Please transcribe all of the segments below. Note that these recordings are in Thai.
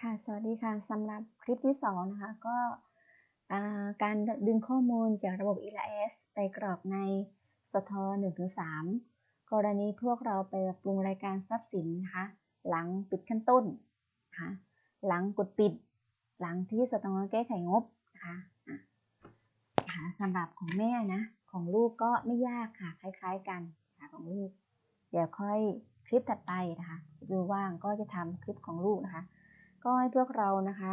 ค่ะ สวัสดีค่ะสำหรับคลิปที่สองนะคะ ก็การดึงข้อมูลจากระบบ ELS ไปกรอกในสท1-3 กรณีพวกเราไปปรุงรายการทรัพย์สินนะคะ หลังปิดขั้นต้นนะคะหลังกดปิด หลังที่สตงแก้ไขงบนะคะะสำหรับของแม่นะ ของลูกก็ไม่ยากค่ะ คล้าย ๆ กันนะคะของลูก เดี๋ยวค่อย คลิปถัดไปนะคะดูว่างก็จะทำคลิปของลูกนะคะ ก็ให้พวกเรานะคะ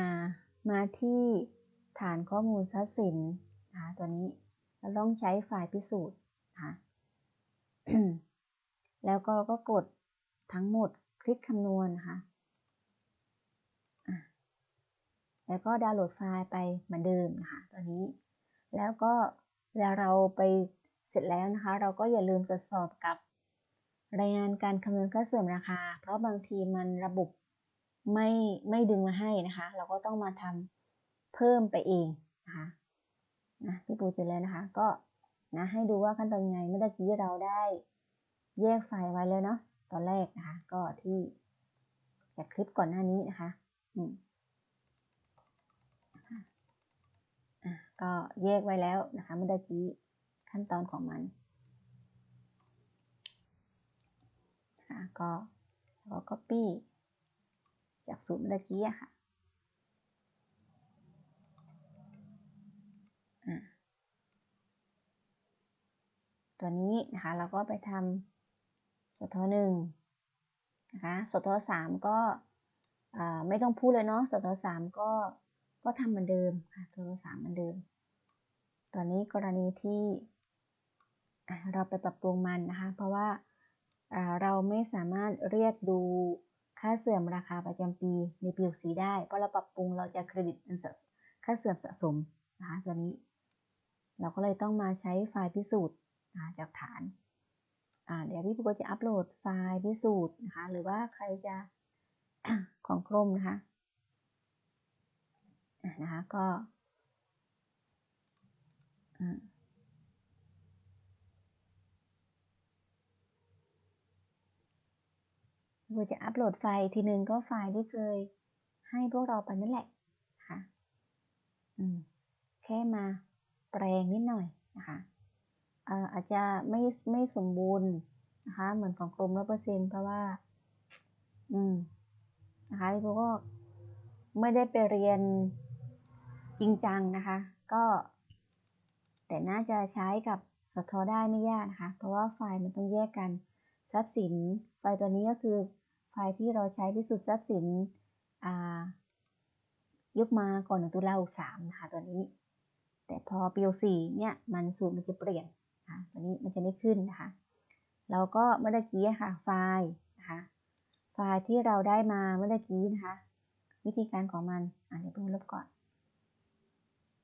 ามาที่ฐานข้อมูลทรัพย์สินนะคะตัวนี้เราต้องใช้ไฟล์พิสูจน์นะคะแล้วก็ก็กดทั้งหมดคลิกคำนวณนะคะะแล้วก็ดาวน์โหลดไฟล์ไปเหมือนเดิมนะคะตัวนี้ แล้วก็เวลาเราไป เสร็จแล้วนะคะ เราก็อย่าลืมตรวจสอบกับ รายงานการคำนวณค่าเสื่อมราคา เพราะบางทีมันระบบไม่ไม่ดึงมาให้นะคะ เราก็ต้องมาทำเพิ่มไปเองนะคะนะพี่ปูเสร็จแล้วนะคะ ก็นะให้ดูว่าขั้นตอนยังไงเมื่อกี้เราได้แยกไฟล์ไว้แล้วเนาะตอนแรกนะคะ ก็ที่จากคลิปก่อนหน้านี้นะคะอืมอะก็แยกไว้แล้วนะคะเมื่อกี้ ขั้นตอนของมันค่ะก็แล้วก็ copy จากสูตรเมื่อกี้อะค่ะตัวนี้นะคะเราก็ไปทำสทหนึ่งนะคะสทสามก็ไม่ต้องพูดเลยเนาะสทสามก็ก็ทำเหมือนเดิมค่ะสทสามเหมือนเดิม ตอนนี้กรณีที่ เราไปปรับปรุงมันนะคะ เพราะว่าเราไม่สามารถเรียกดูค่าเสื่อมราคาประจำปีในปีสีได้ เพราะเราปรับปรุงเราจะเครดิตค่าเสื่อมสะสมนะคะตัวนี้ เราก็เลยต้องมาใช้ไฟล์พิสูจน์จากฐานเดี๋ยวพี่ปูก็จะอัปโหลดไฟล์พิสูจน์นะคะ หรือว่าใครจะของกรมนะคะนะคะก็ เราจะอัปโหลดไฟล์ทีนึงก็ไฟล์ที่เคยให้พวกเราไปนั่นแหละค่ะอืมแค่มาแปลงนิดหน่อยนะคะอาจจะไม่ไม่สมบูรณ์นะคะ เหมือนของกรมร้อยเปอร์เซ็นเพราะว่า อืมนะคะพี่ก็ไม่ได้ไปเรียนจริงจังนะคะ ก็ แต่น่าจะใช้กับสทได้ไม่ยากนะคะ เพราะว่าไฟล์มันต้องแยกกันทรัพย์สินไฟล์ตัวนี้ก็คือ ไฟล์ที่เราใช้พิสูจน์ทรัพย์สินยกมาก่อนตุลาหกสามนะคะตัวนี้ แต่พอปีสี่เนี่ยมันสูตรมันจะเปลี่ยนนะตัวนี้มันจะไม่ขึ้นนะคะเราก็เมื่อกี้ค่ะไฟล์นะคะไฟล์ที่เราได้มาเมื่อกี้นะคะ วิธีการของมันอ่าเดี๋ยวเพิ่งลบก่อน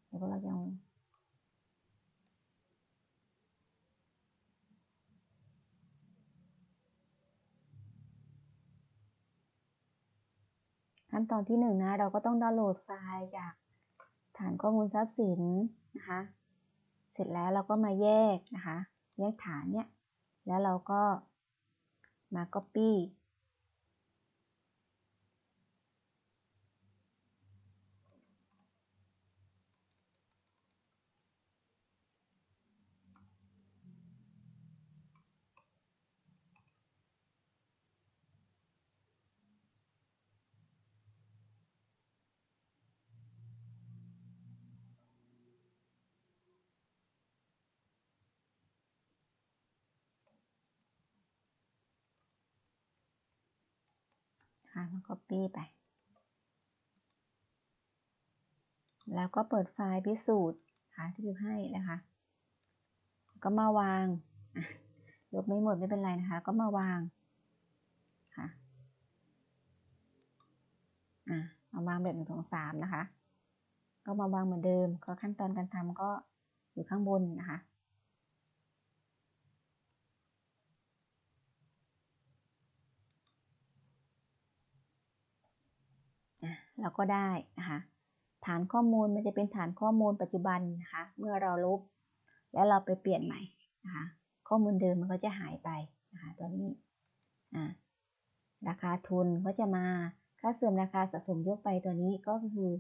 เดี๋ยวเราจะ ขั้นตอนที่หนึ่งนะเราก็ต้องดาวน์โหลดไฟล์จากฐานข้อมูลทรัพย์สินนะคะ เสร็จแล้วเราก็มาแยกนะคะ แยกฐานเนี่ย แล้วเราก็มา copy คะแล้วก็ปี้ไป แล้วก็เปิดไฟล์พิสูจน์หาที่พิมพ์ให้นะคะ ก็มาวางลบไม่หมดไม่เป็นไรนะคะ ก็มาวางค่ะอะมาวางแบบหนึ่งสองสามนะคะ ก็มาวางเหมือนเดิม ก็ขั้นตอนการทำก็อยู่ข้างบนนะคะ เราก็ได้นะคะฐานข้อมูลมันจะเป็นฐานข้อมูลปัจจุบันนะคะเมื่อเราลบ แล้วเราไปเปลี่ยนใหม่นะคะข้อมูลเดิมมันก็จะหายไปนะคะตัวนี้อ่าราคาทุนก็จะมาค่าเสื่อมราคาสะสมยกไปตัวนี้ก็คือ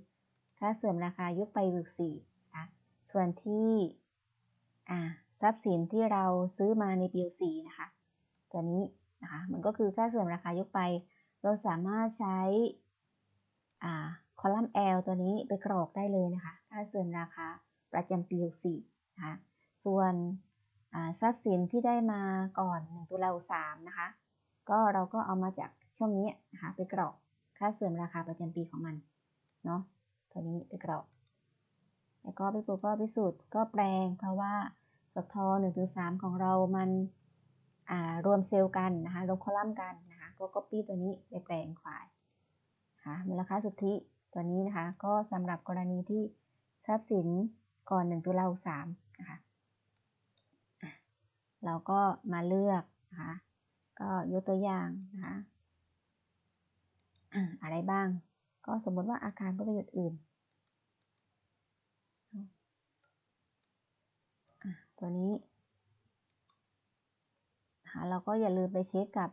ค่าเสื่อมราคายกไปวิวสี่นะคะส่วนที่อ่าทรัพย์สินที่เราซื้อมาในปีสี่นะคะตัวนี้นะคะมันก็คือค่าเสื่อมราคายกไป เราสามารถใช้ คอลัมน์ L ตัวนี้ไปกรอกได้เลยนะคะ ค่าเสื่อมราคาประจำปี 64 นะคะ ส่วนทรัพย์สินที่ได้มาก่อน 1 ตุลาคม3นะคะ ก็เราก็เอามาจากช่องนี้นะคะไปกรอกค่าเสื่อมราคาประจำปีของมันเนาะ ตัวนี้ไปกรอก แล้วก็พี่ปูก็พิสูจน์ก็แปลงเพราะว่าสท1ถึง3ของเรามันรวมเซลล์กันนะคะรวมคอลัมน์กันนะคะ ก็ copy ตัวนี้ไปแปลงไฟล์ ค่ะมูลค่าสุทธิตัวนี้นะคะก็สำหรับกรณีที่ทรัพย์สินก่อน 1 ตุลาคม3นะคะเราก็มาเลือกนะคะก็ยกตัวอย่างนะคะอะไรบ้าง ก็สมมติว่าอาคารเพื่อประโยชน์อื่น ตัวนี้เราก็อย่าลืมไปเช็คกับ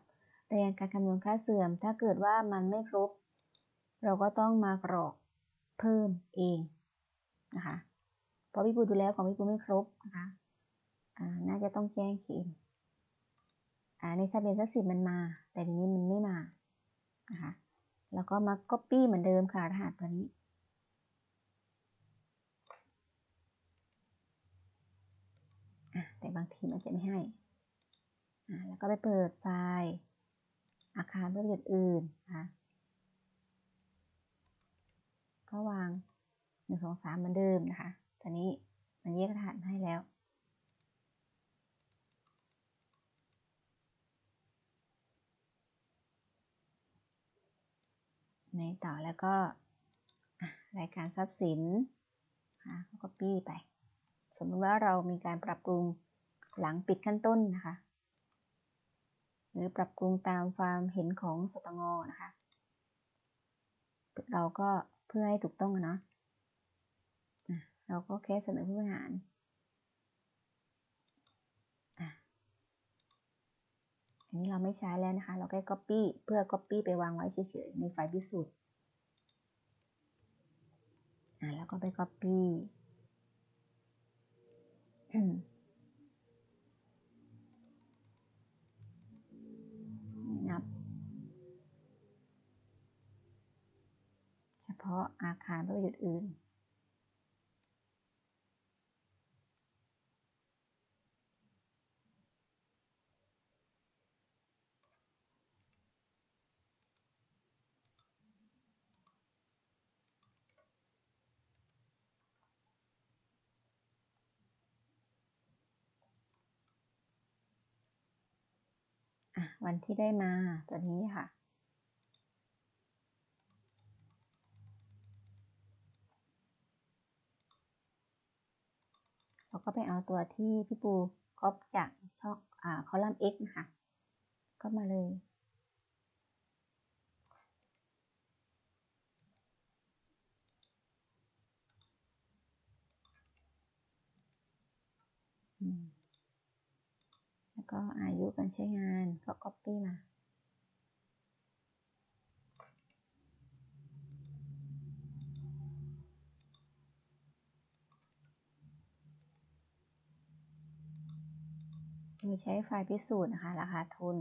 รียนการคำนวณค่าเสื่อม ถ้าเกิดว่ามันไม่ครบ เราก็ต้องมากรอกเพิ่มเองนะคะเพราะพี่ปูดูแล้วของพี่ปูไม่ครบนะคะอ่าน่าจะต้องแจ้งเขียนอ่าในทะเบียนทรัพย์สินมันมา แต่ทีนี้มันไม่มานะคะแล้วก็มา copy เหมือนเดิมค่ะรหัสตัวนี้แต่บางทีมันจะไม่ให้ แล้วก็ไปเปิดไฟล์อาคารเพื่อประโยชน์อื่นนะคะ ก็วางหนึ่งสองสามเหมือนเดิมนะคะ ตอนนี้มันแยกรหัสให้แล้ว ในต่อแล้วก็รายการทรัพย์สินนะคะก็ปี้ไป สมมติว่าเรามีการปรับปรุงหลังปิดขั้นต้นนะคะ หรือปรับปรุงตามความเห็นของสตงนะคะ เราก็ เพื่อให้ถูกต้องนะเราก็แค่เสนอผู้บริหารอันนี้เราไม่ใช้แล้วนะคะ เราแค่ Copy เพื่อ Copy ไปวางไว้เฉยๆในไฟล์พิสูจน์แล้วก็ไป Copy เพาะอาคารเพื่อประโยชน์อื่นวันที่ได้มาตัวนี้ค่ะเรา ก็ไปเอาตัวที่พี่ปูก๊อปจากช่องอ่าคอลัมน์ x นะคะ ก็มาเลย แล้วก็อายุการใช้งานก็ copy มา โดยใช้ไฟล์พิสูจน์นะคะ ราคาทุน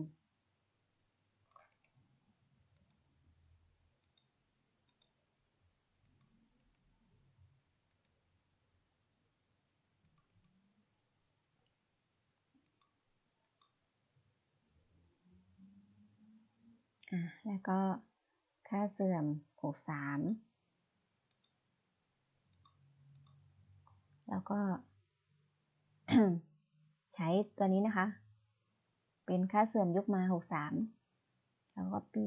อะแล้วก็ค่าเสื่อม 63 แล้วก็ ช้ตัวนี้นะคะ เป็นค่าเสื่อมยกมา 63 แล้วก็ปี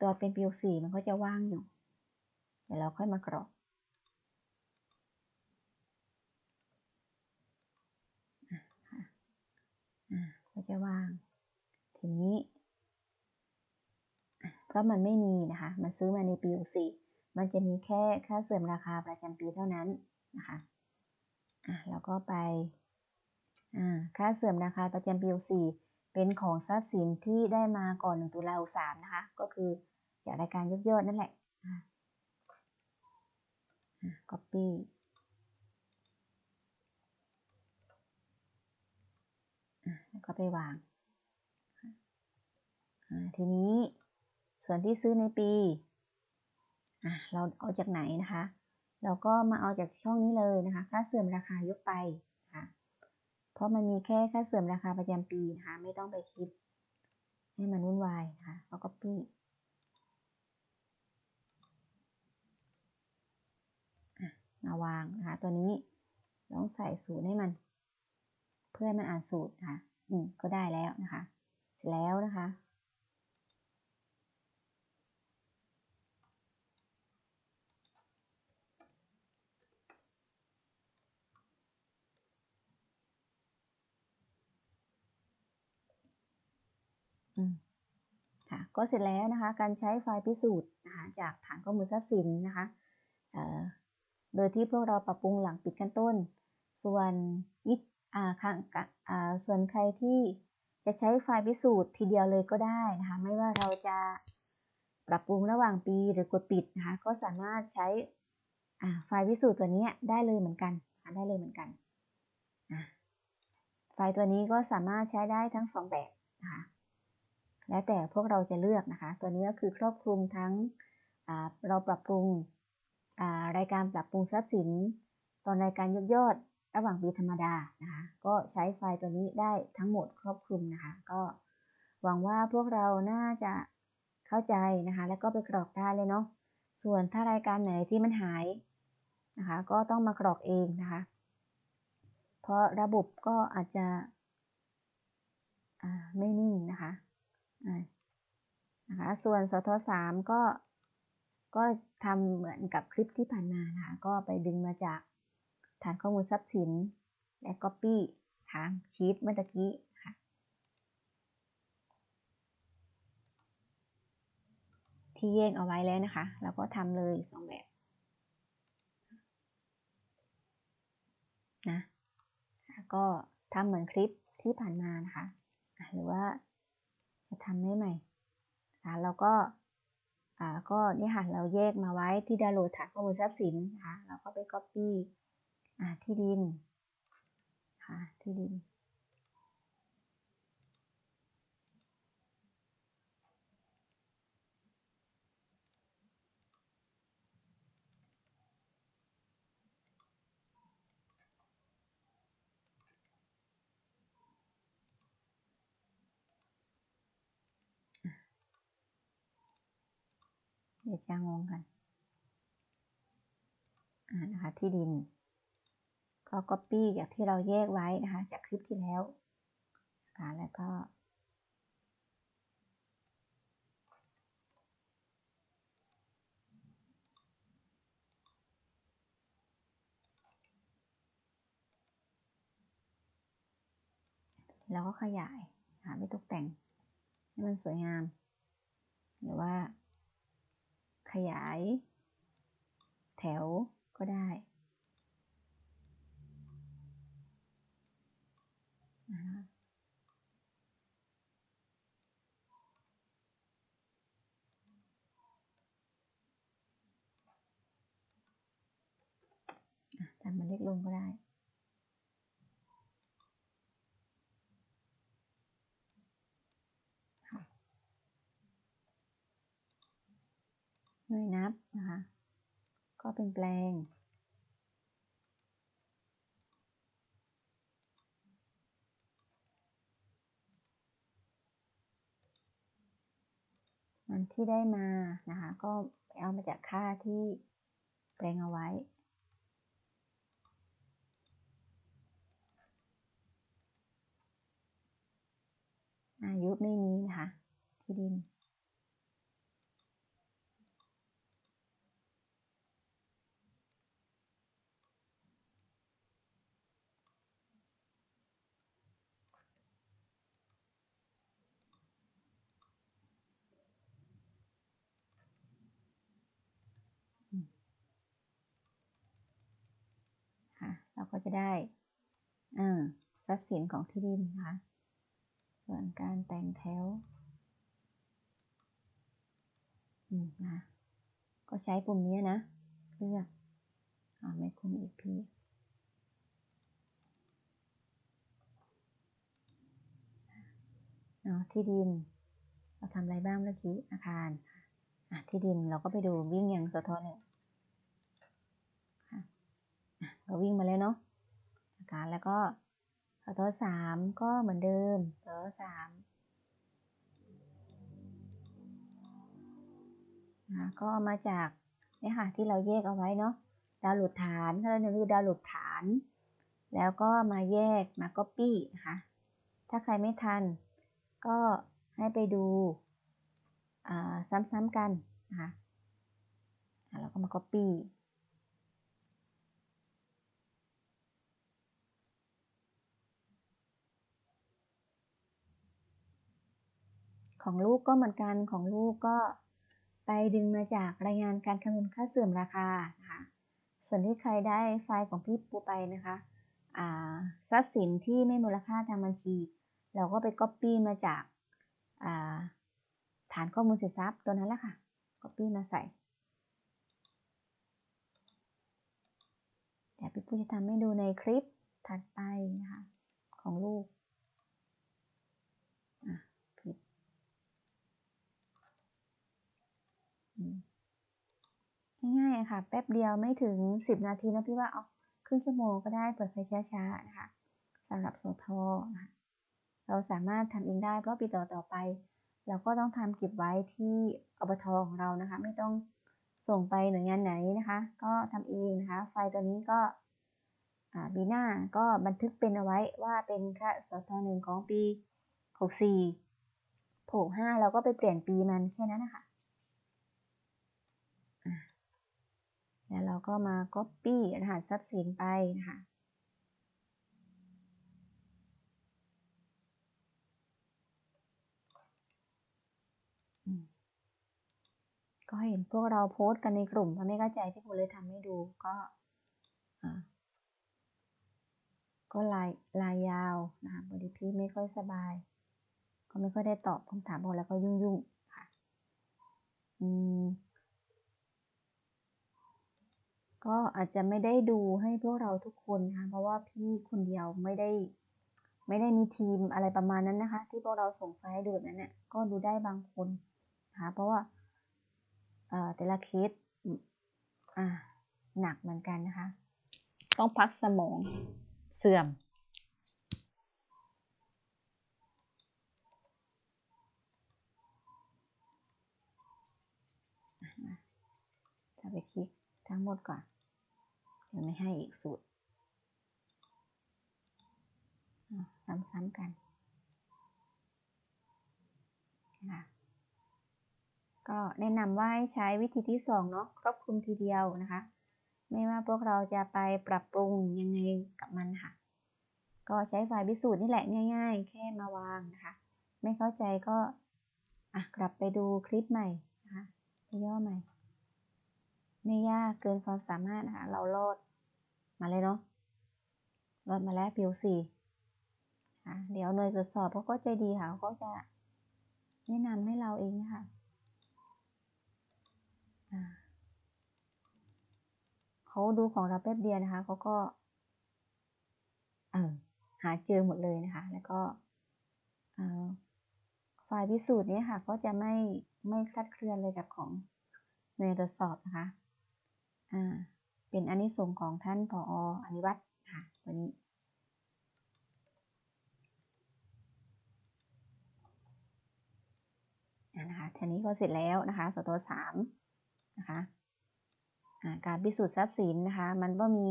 ตัวเป็นปี64มันก็จะว่างอยู่ เดี๋ยวเราค่อยมากรอกก็จะว่าง ทีนี้ เพราะมันไม่มีนะคะ มันซื้อมาในปี64มันจะมีแค่ค่าเสื่อมราคาประจำปีเท่านั้นนะคะ อะแล้วก็ไปอ่าค่าเสื่อมราคาประจำปี 64 เป็นของทรัพย์สินที่ได้มาก่อน 1 ตุลา63นะคะ ก็คือจากรายการยกยอดนั่นแหละอ่า copy แล้วก็ไปวาง ทีนี้ส่วนที่ซื้อในปี เราเอาจากไหนนะคะ เราก็มาเอาจากช่องนี้เลยนะคะ ค่าเสื่อมราคายกไปค่ะ เพราะมันมีแค่ค่าเสื่อมราคาประจำปีนะคะ ไม่ต้องไปคิด ให้มันวุ่นวายนะคะเอา copy มาวางนะคะ ตัวนี้ต้องใส่สูตรให้มัน เพื่อให้มันอ่านสูตรนะคะ อืม ก็ได้แล้วนะคะ เสร็จแล้วนะคะ ค่ะก็เสร็จแล้วนะคะการใช้ไฟล์พิสูจน์นะคะจากฐานข้อมูลทรัพย์สินนะคะโดยที่พวกเราปรับปรุงหลังปิดขั้นต้น ส่วนวิอ่าข้างอ่าส่วนใครที่จะใช้ไฟล์พิสูจน์ทีเดียวเลยก็ได้นะคะไม่ว่าเราจะปรับปรุงระหว่างปีหรือกดปิดนะคะก็สามารถใช้ไฟล์พิสูจน์ตัวนี้ได้เลยเหมือนกันได้เลยเหมือนกันไฟล์ตัวนี้ก็สามารถใช้ได้ทั้งสองแบบนะคะ แล้วแต่พวกเราจะเลือกนะคะ ตัวนี้ก็คือครอบคลุมทั้งเราปรับปรุงรายการปรับปรุงทรัพย์สิน ตอนรายการยกยอดระหว่างปีธรรมดานะคะก็ใช้ไฟล์ตัวนี้ได้ทั้งหมดครอบคลุมนะคะ ก็หวังว่าพวกเราน่าจะเข้าใจนะคะ แล้วก็ไปกรอกได้เลยเนาะส่วนถ้ารายการไหนที่มันหายนะคะ ก็ต้องมากรอกเองนะคะ เพราะระบบก็อาจจะไม่นิ่งนะคะ นะคะส่วนสทสามก็ก็ทำเหมือนกับคลิปที่ผ่านมานะคะก็ไปดึงมาจากฐานข้อมูลทรัพย์สิน และ Copy ทางชีตเมื่อกี้ค่ะที่แยกเอาไว้แล้วนะคะเราก็ทำเลยสองแบบนะก็ทำเหมือนคลิปที่ผ่านมานะคะ หรือว่า จะทำได้ใหม่เราก็อ่าก็นี่ค่ะเราแยกมาไว้ที่ดาวน์โหลดฐานข้อมูลทรัพย์สินนะคะเราก็ไป Copy อ่าที่ดินค่ะที่ดิน เดี๋ยวจะงงกันอ่านะคะที่ดิน ก็ Copy จากที่เราแยกไว้นะคะ จากคลิปที่แล้วแล้วก็ เราก็ขยายหาไปตกแต่ง ให้มันสวยงาม หรือว่า ขยาย แถวก็ได้ ทำมันเล็กลงก็ได้ หน่วยนับนะคะ ก็เป็นแปลง มันที่ได้มานะคะ ก็เอามาจากค่าที่แปลงเอาไว้ อายุไม่มีนะคะ ที่ดินค่ะ เราก็จะได้ทรัพย์สินของที่ดินนะคะ ส่วนการแต่งแถวนะก็ใช้ปุ่มนี้นะ เลือกอ่าไม่คุมอีกพี่เนาะที่ดิน เราทำอะไรบ้างเมื่อกี้อาคารที่ดินเราก็ไปดูวิ่งอย่างสะท้อนเนี่ยค่ะ อะเราวิ่งมาแล้วเนาะอาคารแล้วก็สะท้อนสามก็เหมือนเดิมสะท้อนสามนะก็เอามาจากเนี่ยค่ะที่เราแยกเอาไว้เนาะดาวน์โหลดฐานถ้าเราคือดาวน์โหลดฐาน แล้วก็มาแยกมา copy นะคะถ้าใครไม่ทัน ก็ให้ไปดูซ้ำๆกันนะคะแล้วก็มา copy ของลูกก็เหมือนกันของลูกก็ไปดึงมาจากรายงานการคำนวณค่าเสื่อมราคานะคะส่วนที่ใครได้ไฟล์ของพี่ปูไปนะคะทรัพย์สินที่ไม่มูลค่าทางบัญชี เราก็ไป Copy มาจากฐานข้อมูลสินทรัพย์ตัวนั้นแหละค่ะ Copy มาใส่เดี๋ยวพี่ปูจะทำให้ดูในคลิปถัดไปนะคะของลูกผิด ง่ายๆค่ะแป๊บเดียวไม่ถึง 10 นาทีนะพี่ว่าเอาครึ่งชั่วโมงก็ได้เปิดไฟช้าๆนะคะสำหรับโซทอนะคะเราสามารถทำเองได้เพราะปีต่อต่อไป เราก็ต้องทำเก็บไว้ที่อบทของเรานะคะ ไม่ต้องส่งไปหน่วยงานไหนนะคะ ก็ทำเองนะคะ ไฟตัวนี้ก็บีหน้าก็บันทึกเป็นเอาไว้ว่าเป็นค่าสทหนึ่งของปี 64ผูก5เราก็ไปเปลี่ยนปีมันแค่นั้นนะคะ แล้วเราก็มา Copy รหัสทรัพย์สินไปนะคะก็เห็นพวกเราโพสต์กันในกลุ่มพอไม่เข้าใจที่คุณเลยทำให้ดูก็ก็ลายลายยาวนะคะบริพี่ไม่ค่อยสบาย ก็ไม่ค่อยได้ตอบคำถามพอแล้วก็ยุ่งยุ่งค่ะ อืม ก็อาจจะไม่ได้ดูให้พวกเราทุกคนนะคะ เพราะว่าพี่คนเดียวไม่ได้ ไม่ได้มีทีมอะไรประมาณนั้นนะคะ ที่พวกเราส่งไฟล์ให้ดูแบบนั้นเนี่ยก็ดูได้บางคนนะคะเพราะว่าแต่ละเคสหนักเหมือนกันนะคะ ต้องพักสมองเสื่อมจะไปคลิกทั้งหมดก่อนเดี๋ ยวไม่ให้อีกสูตรซ้ำๆกันนะก็แนะนำว่าให้ใช้วิธีที่สองเนาะครอบคลุมทีเดียวนะคะ ไม่ว่าพวกเราจะไปปรับปรุงยังไงกับมันค่ะ ก็ใช้ไฟล์พิสูจน์นี่แหละง่าย ๆ แค่มาวางนะคะ ไม่เข้าใจก็อะกลับไปดูคลิปใหม่นะคะย่อใหม่ ไม่ยากเกินความสามารถนะคะ เราโลดมาเลยเนาะโลดมาแล้วพิวสี่เดี๋ยวหน่วยตรวจสอบเขาก็ใจดีค่ะเขาจะแนะนำให้เราเองค่ะเขาดูของเราแป๊บเดียวนะคะเขาก็เออหาเจอหมดเลยนะคะ แล้วก็ไฟล์พิสูจน์นี้ค่ะ ก็จะไม่ไม่คลาดเคลื่อนเลยกับของหน่วยตรวจสอบนะคะ อ่าเป็นอนนี้ส่งของท่านผออนิวัตรค่ะตัวนี้นะคะทีนี้ก็เสร็จแล้วนะคะสตัวสามนะคะการพิสูจน์ทรัพย์สินนะคะ มันก็มี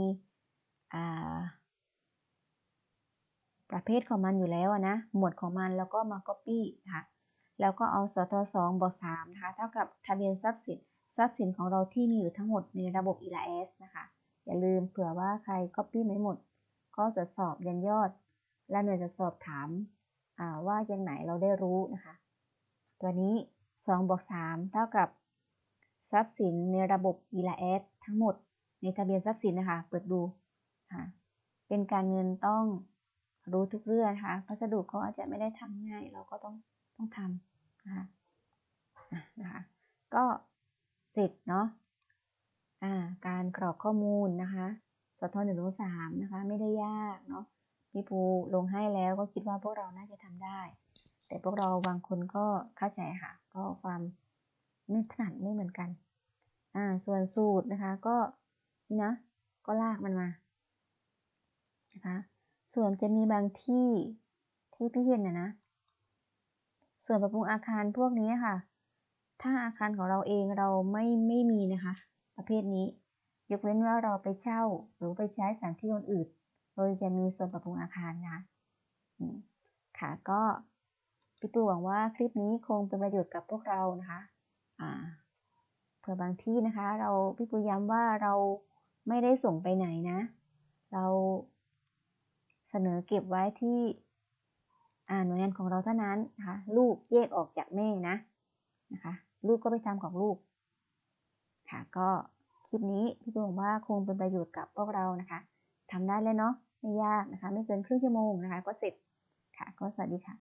ประเภทของมันอยู่แล้วนะ หมวดของมันแล้วก็มา copy นะคะแล้วก็เอาสทสองบวกสามนะคะ เท่ากับทะเบียนทรัพย์สิน ทรัพย์สินของเราที่มีอยู่ทั้งหมดในระบบ ELAS นะคะ อย่าลืมเผื่อว่าใคร copy ไม่หมด ก็จะสอบยันยอด และหน่วยจะสอบถามว่ายังไหนเราได้รู้นะคะ ตัวนี้2บวก3เท่ากับ ทรัพย์สินในระบบ e l a s ทั้งหมด ในทะเบียนทรัพย์สินนะคะ เปิดดูค่ะเป็นการเงินต้องรู้ทุกเรื่องนะคะพัสดุเขาอาจจะไม่ได้ทำง่าย เราก็ต้องต้องทำนะคะนะคะ ก็ สร็จเนาะอ่าการกรอกข้อมูลนะคะสทหนึ่งสามนะคะไม่ได้ยากเนาะพี่ภูลงให้แล้วก็คิดว่าพวกเราน่าจะทำได้ แต่พวกเราบางคนก็เข้าใจค่ะ ก็ความไม่ถนัดไม่เหมือนกันอ่าส่วนสูตรนะคะก็นี่นะก็ลากมันมานะคะส่วนจะมีบางที่ที่พี่เห็นนะนะส่วนปรับปรุงอาคารพวกนี้ค่ะ ถ้าอาคารของเราเองเราไม่ไม่มีนะคะ ประเภทนี้ ยกเว้นว่าเราไปเช่าหรือไปใช้สถานที่อื่นๆโดยจะมีส่วนปรับปรุงอาคารนะค่ะก็พี่ปูหวังว่าคลิปนี้คงเป็นประโยชน์กับพวกเรานะคะอ่าเผื่อบางที่นะคะ เราพี่ปูย้ำว่าเราไม่ได้ส่งไปไหนนะ เราเสนอเก็บไว้ที่อ่าหน่วยงานของเราเท่านั้นนะคะลูกแยกออกจากแม่นะนะคะ ลูกก็ไปทำของลูก ค่ะ ก็คลิปนี้พี่ปูบอกว่าคงเป็นประโยชน์กับพวกเรานะคะทำได้เลยเนาะไม่ยากนะคะ ไม่เกินครึ่งชั่วโมงนะคะ ก็เสร็จค่ะ ก็สวัสดีค่ะ